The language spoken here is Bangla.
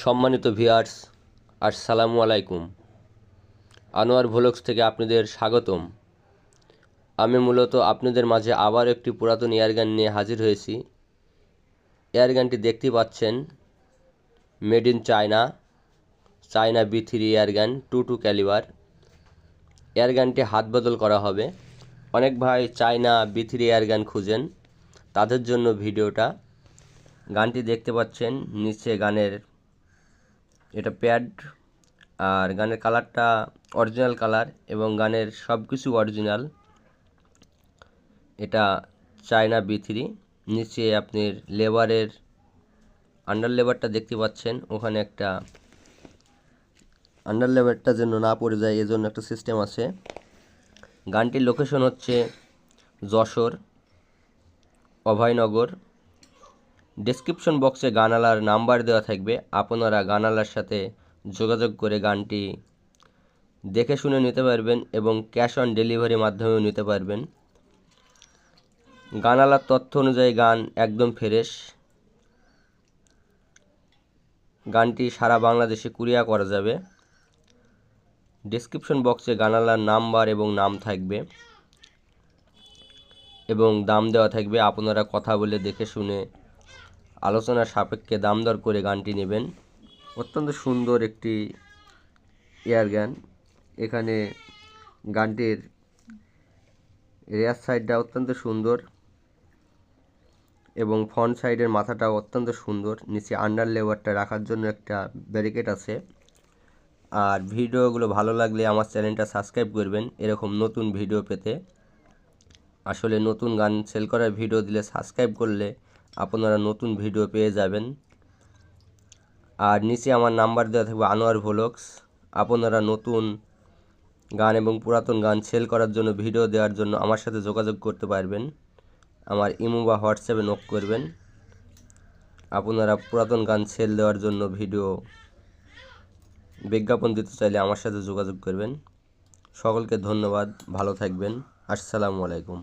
সম্মানিত ভিউয়ার্স, আসসালামু আলাইকুম। আনোয়ার ভোলক্স থেকে আপনাদের স্বাগতম। আমি মূলত আপনাদের মাঝে আবার একটি পুরাতন এয়ারগান নিয়ে হাজির হয়েছি। এয়ারগানটি দেখতে পাচ্ছেন, made in China China B three airgun two two calibre. এয়ারগানটি হাত বদল করা হবে। অনেক ভাই চায়না বি থ্রি এয়ারগান খুঁজেন, তাদের জন্য ভিডিওটা। গানটি দেখতে পাচ্ছেন, নিচে গানের এটা প্যাড আর গানের কালারটা অরিজিনাল কালার এবং গানের সব কিছু অরিজিনাল এটা চায়না বি থ্রি নিচে আপনি লেবারের আন্ডার লেবারটা দেখতে পাচ্ছেন। ওখানে একটা আন্ডার লেবারটা যেন না পড়ে যায়, এজন্য একটা সিস্টেম আছে। গানটির লোকেশন হচ্ছে যশোর, অভয়নগর। ডেসক্রিপশন বক্সে গানালার নাম্বার দেওয়া থাকবে। আপনারা গানালার সাথে যোগাযোগ করে গানটি দেখে শুনে নিতে পারবেন এবং ক্যাশ অন ডেলিভারির মাধ্যমেও নিতে পারবেন। গানালার তথ্য অনুযায়ী গান একদম ফ্রেশ গানটি সারা বাংলাদেশে কুরিয়া করা যাবে। ডেসক্রিপশন বক্সে গানালার নাম্বার এবং নাম থাকবে এবং দাম দেওয়া থাকবে। আপনারা কথা বলে দেখে শুনে আলোচনার সাপেক্ষে দাম দর করে গানটি নেবেন। অত্যন্ত সুন্দর একটি এয়ার গান। এখানে গানটির রেয়ার সাইডটা অত্যন্ত সুন্দর এবং ফ্রন্ট সাইডের মাথাটাও অত্যন্ত সুন্দর। নিচে আন্ডার লেবারটা রাখার জন্য একটা ব্যারিকেড আছে। আর ভিডিওগুলো ভালো লাগলে আমার চ্যানেলটা সাবস্ক্রাইব করবেন। এরকম নতুন ভিডিও পেতে। আসলে নতুন গান সেল করার ভিডিও দিলে সাবস্ক্রাইব করলে আপনারা নতুন ভিডিও পেয়ে যাবেন। আর নিচে আমার নাম্বার দেওয়া থাকবে আনোয়ার ভ্লগস আপনারা নতুন গান এবং পুরাতন গান সেল করার জন্য ভিডিও দেওয়ার জন্য আমার সাথে যোগাযোগ করতে পারবেন। আমার ইমো বা হোয়াটসঅ্যাপে নক করবেন। আপনারা পুরাতন গান সেল দেওয়ার জন্য ভিডিও বিজ্ঞাপন দিতে চাইলে আমার সাথে যোগাযোগ করবেন। সকলকে ধন্যবাদ, ভালো থাকবেন। আসসালামু আলাইকুম।